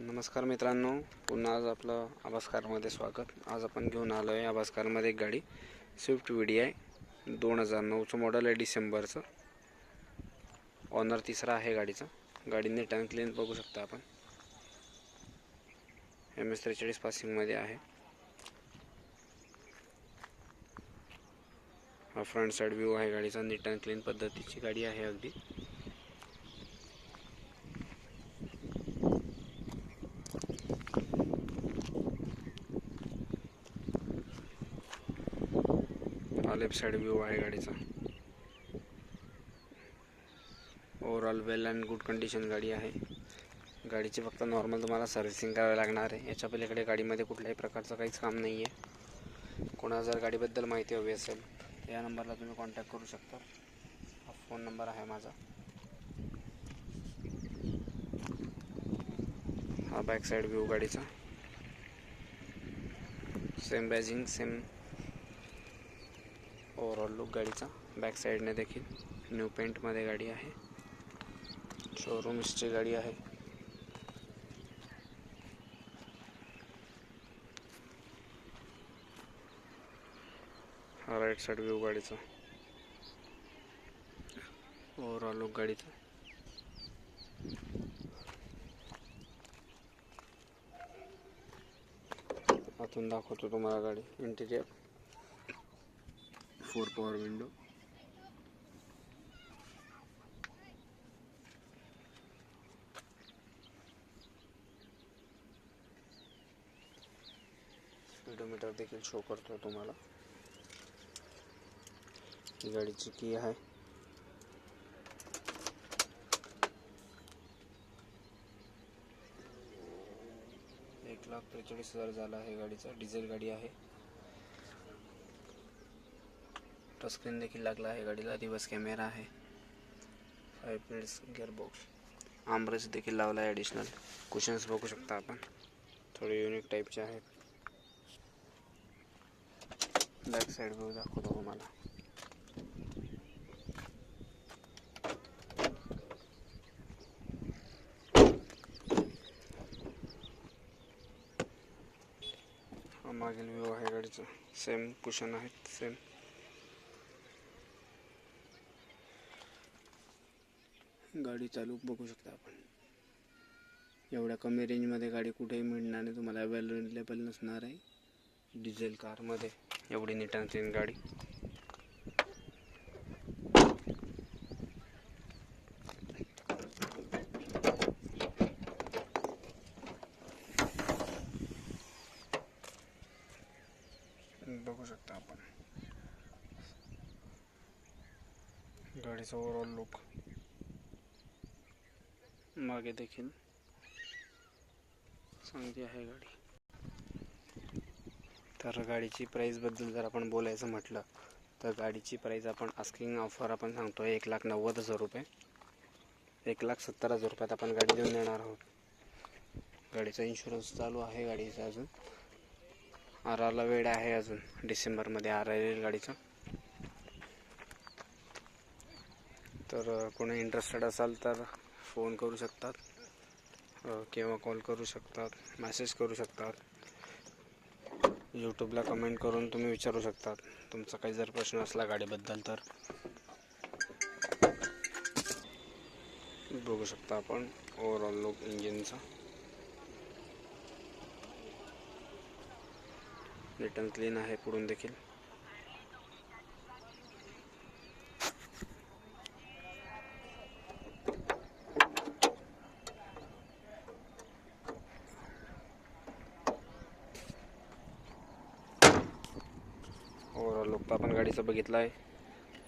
नमस्कार मित्रांनो पुन्हा आज आपलं आभासकारमध्ये स्वागत. आज आपण घेऊन आलो आहे आभासकारमध्ये एक गाडी स्विफ्ट व्ही डी आय दोन हजार नऊचं मॉडल आहे डिसेंबरचं. ऑनर तिसरा आहे गाडीचा. गाडी नीट अँड क्लीन बघू शकता आपण. एम एस त्रेचाळीस पासिंगमध्ये आहे. हा फ्रंट साईड व्ह्यू आहे गाडीचा. नीट अँड क्लीन पद्धतीची गाडी आहे अगदी. लेफ्ट साईड व्ह्यू आहे गाडीचा. Overall well and good condition गाडी आहे. गाडीची फक्त नॉर्मल तुम्हाला सर्व्हिसिंग करावी लागणार आहे. याच्या पलीकडे गाडीमध्ये कुठल्याही प्रकारचं काहीच काम नाही आहे कोणाला जर गाडीबद्दल माहिती हवी असेल या नंबरला तुम्ही कॉन्टॅक्ट करू शकता. हा फोन नंबर आहे माझा. हा बॅक साईड व्ह्यू गाडीचा. Same badging same overall look गाडीचा. बॅक साईडने देखील न्यू पेंटमध्ये गाडी आहे. शोरूम्सची गाडी आहे. हा राईट साईड व्ह्यू गाडीचा. ओव्हरऑल लुक गाडीचा. आतून दाखवतो तुम्हाला गाडी. Interior four power window speedometer देखील शो करतो तुम्हाला. ही गाडीची की आहे. एक लाख त्रेचाळीस हजार झाला आहे गाडीचा. डिझेल गाडी आहे. टचस्क्रीन देखील लागला आहे. गाडीला दिवस कॅमेरा आहे. फाईव्ह मिनिट्स गिअरबॉक्स आमरेस देखील लावला आहे ॲडिशनल कुशन्स बघू शकता आपण. थोडे युनिक टाईपचे आहेत. बॅक साईड व्यू दाखवतो तुम्हाला. हा मागील व्ह्यू आहे गाडीचा. सेम कुशन आहेत सेम गाडी चालू बघू शकता आपण. एवढ्या कमी रेंजमध्ये गाडी कुठेही मिळणार नाही तुम्हाला अवेलेबल नसणार आहे. डिझेल कारमध्ये एवढी नीट गाडी. बघू शकता आपण. गाडीचा ओव्हरऑल लुक मागे देखील. चांगली आहे गाडी. तर गाडीची प्राईजबद्दल जर आपण बोलायचं म्हटलं तर गाडीची प्राईज आपण आस्किंग ऑफर आपण सांगतो एक लाख नव्वद हजार रुपये. एक लाख सत्तर हजार रुपयात आपण गाडी देऊन देणार आहोत. गाडीचा इन्शुरन्स चालू आहे गाडीचा अजून. आर आरला वेळ आहे अजून डिसेंबरमध्ये आर येईल गाडीचा. तर कोणी इंटरेस्टेड असाल तर फोन करू शकतात किंवा कॉल करू शकतात मेसेज करू शकतात. यूट्यूबला कमेंट करून तुम्ही विचारू शकतात. तुमचा काही जर प्रश्न असला गाडीबद्दल तर. बघू शकता आपण ओव्हरऑल लुक इंजिनचा रिटर्न क्लीन आहे पुढून देखील. ओव्हरऑल तर आपण गाडीचा बघितला आहे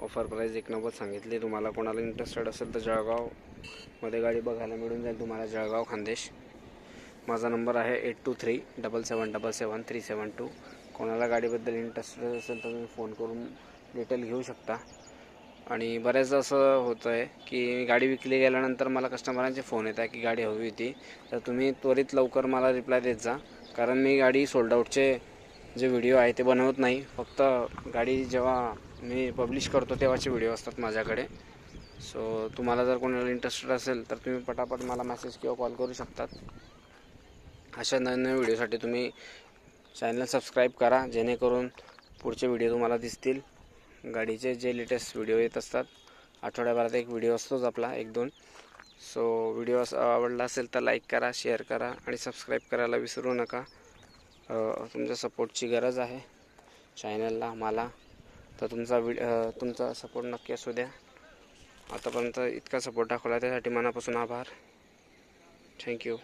ऑफर प्राईस एक नव्वद सांगितली. तुम्हाला कोणाला इंटरेस्टेड असेल तर जळगावमध्ये गाडी बघायला मिळून जाईल. तुम्हाला जळगाव खानदेश. माझा नंबर आहे eight two three double seven double seven three seven two कोणाला गाडीबद्दल इंटरेस्टेड असेल तर तुम्ही फोन करून डिटेल घेऊ शकता. आणि बऱ्याचदा असं होतं आहे की गाडी विकली गेल्यानंतर मला कस्टमरांचे फोन येत आहे की गाडी हवी होती. तर तुम्ही त्वरित लवकर मला रिप्लाय देत जा. कारण मी गाडी सोल्ड आउटचे जे व्हिडिओ आहे ते बनवत नाही. फक्त गाडी जेव्हा मी पब्लिश करतो तेव्हाचे व्हिडिओ असतात माझ्याकडे. सो तुम्हाला जर कोणाला इंटरेस्टेड असेल तर तुम्ही पटापट मला मेसेज किंवा कॉल करू शकतात. अशा नवीन व्हिडिओसाठी तुम्ही चॅनल सबस्क्राईब करा जेणेकरून पुढचे व्हिडिओ तुम्हाला दिसतील. गाडीचे जे लेटेस्ट व्हिडिओ येत असतात आठवड्याभरात एक व्हिडिओ असतोच आपला एक दोन. सो व्हिडिओ आवडला असेल तर लाईक करा शेअर करा आणि सबस्क्राईब करायला विसरू नका. तुमच्या सपोर्टची गरज आहे. चॅनलला मला. तर तुमचा वि तुमचा सपोर्ट नक्की असू द्या. आतापर्यंत इतका सपोर्ट दाखवला त्यासाठी मनापासून आभार. थँक्यू